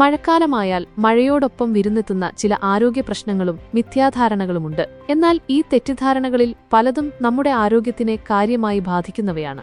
മഴക്കാലമായാൽ മഴയോടൊപ്പം വിരുന്നെത്തുന്ന ചില ആരോഗ്യ പ്രശ്നങ്ങളും മിഥ്യാധാരണകളുമുണ്ട്. എന്നാൽ ഈ തെറ്റിദ്ധാരണകളിൽ പലതും നമ്മുടെ ആരോഗ്യത്തിനെ കാര്യമായി ബാധിക്കുന്നവയാണ്.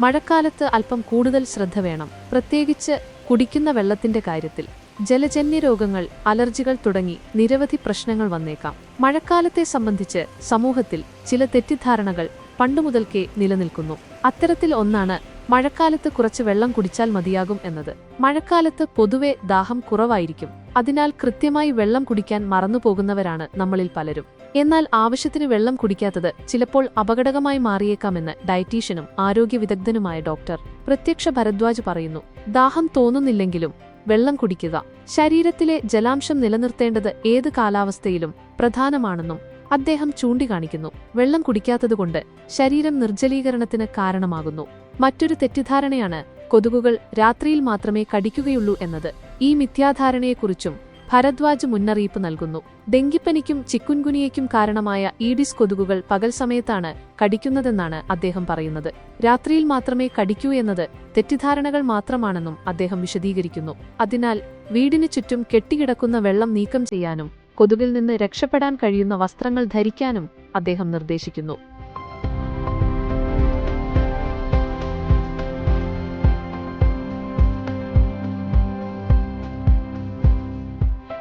മഴക്കാലത്ത് അല്പം കൂടുതൽ ശ്രദ്ധ വേണം. പ്രത്യേകിച്ച് കുടിക്കുന്ന വെള്ളത്തിന്റെ കാര്യത്തിൽ. ജലജന്യ രോഗങ്ങൾ അലർജികൾ തുടങ്ങി നിരവധി പ്രശ്നങ്ങൾ വന്നേക്കാം. മഴക്കാലത്തെ സംബന്ധിച്ച് സമൂഹത്തിൽ ചില തെറ്റിദ്ധാരണകൾ പണ്ടുമുതൽക്കേ നിലനിൽക്കുന്നു. അത്തരത്തിൽ ഒന്നാണ് മഴക്കാലത്ത് കുറച്ച് വെള്ളം കുടിച്ചാൽ മതിയാകും എന്നത്. മഴക്കാലത്ത് പൊതുവെ ദാഹം കുറവായിരിക്കും. അതിനാൽ കൃത്യമായി വെള്ളം കുടിക്കാൻ മറന്നുപോകുന്നവരാണ് നമ്മളിൽ പലരും. എന്നാൽ ആവശ്യത്തിന് വെള്ളം കുടിക്കാത്തത് ചിലപ്പോൾ അപകടകമായി മാറിയേക്കാമെന്ന് ഡയറ്റീഷ്യനും ആരോഗ്യ വിദഗ്ധനുമായ ഡോക്ടർ പ്രത്യക്ഷ ഭരദ്വാജ് പറയുന്നു. ദാഹം തോന്നുന്നില്ലെങ്കിലും വെള്ളം കുടിക്കുക. ശരീരത്തിലെ ജലാംശം നിലനിർത്തേണ്ടത് ഏത് കാലാവസ്ഥയിലും പ്രധാനമാണെന്നും അദ്ദേഹം ചൂണ്ടിക്കാണിക്കുന്നു. വെള്ളം കുടിക്കാത്തതുകൊണ്ട് ശരീരം നിർജലീകരണത്തിന് കാരണമാകുന്നു. മറ്റൊരു തെറ്റിദ്ധാരണയാണ് കൊതുകുകൾ രാത്രിയിൽ മാത്രമേ കടിക്കുകയുള്ളൂ എന്നത്. ഈ മിഥ്യാധാരണയെക്കുറിച്ചും ഭരദ്വാജ് മുന്നറിയിപ്പ് നൽകുന്നു. ഡെങ്കിപ്പനിക്കും ചിക്കുൻകുനിയയ്ക്കും കാരണമായ ഈഡിസ് കൊതുകുകൾ പകൽ സമയത്താണ് കടിക്കുന്നതെന്നാണ് അദ്ദേഹം പറയുന്നത്. രാത്രിയിൽ മാത്രമേ കടിക്കൂ എന്നത് തെറ്റിദ്ധാരണകൾ മാത്രമാണെന്നും അദ്ദേഹം വിശദീകരിക്കുന്നു. അതിനാൽ വീടിന് ചുറ്റും കെട്ടിക്കിടക്കുന്ന വെള്ളം നീക്കം ചെയ്യാനും കൊതുകിൽ നിന്ന് രക്ഷപ്പെടാൻ കഴിയുന്ന വസ്ത്രങ്ങൾ ധരിക്കാനും അദ്ദേഹം നിർദ്ദേശിക്കുന്നു.